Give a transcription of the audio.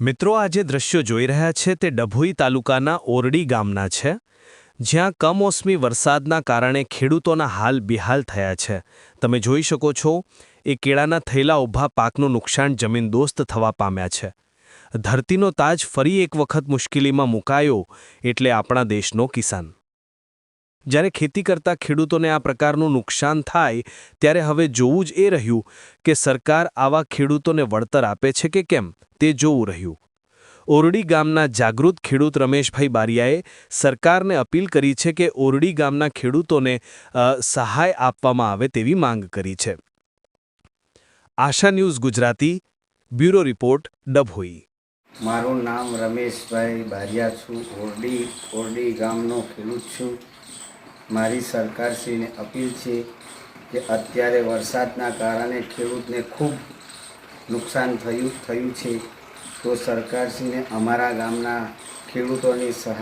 મિત્રો, આ જે દ્રશ્યો જોઈ રહ્યા છે તે ડભોઈ તાલુકાના ઓરડી ગામના છે, જ્યાં કમોસમી વરસાદના કારણે ખેડૂતોના હાલ બિહાલ થયા છે. તમે જોઈ શકો છો, એ કેળાના થયેલા ઊભા પાકનું નુકસાન જમીનદોસ્ત થવા પામ્યા છે. ધરતીનો તાજ ફરી એક વખત મુશ્કેલીમાં મુકાયો, એટલે આપણા દેશનો કિસાન. જ્યારે ખેતી કરતા ખેડૂતોને આ પ્રકારનું નુકસાન થાય, ત્યારે હવે જોવું જ એ રહ્યું કે સરકાર આવા ખેડૂતોને વળતર આપે છે કે કેમ? તે જોવું રહ્યું. ઓરડી ગામના જાગૃત ખેડૂત રમેશભાઈ બારિયાએ સરકારને અપીલ કરી છે કે ઓરડી ગામના ખેડૂતોને સહાય આપવામાં આવે તેવી માંગ કરી છે. આશા news Gujarati, bureau report, Dabhoi. મારું નામ રમેશભાઈ બારિયા છું. ઓરડી ઓરડી ગામનો ખેડૂત છું. મારી સરકારશ્રીને અપીલ છે કે અત્યારે વરસાદના કારણે ખેડૂતને ખૂબ નુકસાન થયું થયું છે. તો સરકારશ્રીને અમારા ગામના ખેડૂતોની સહાય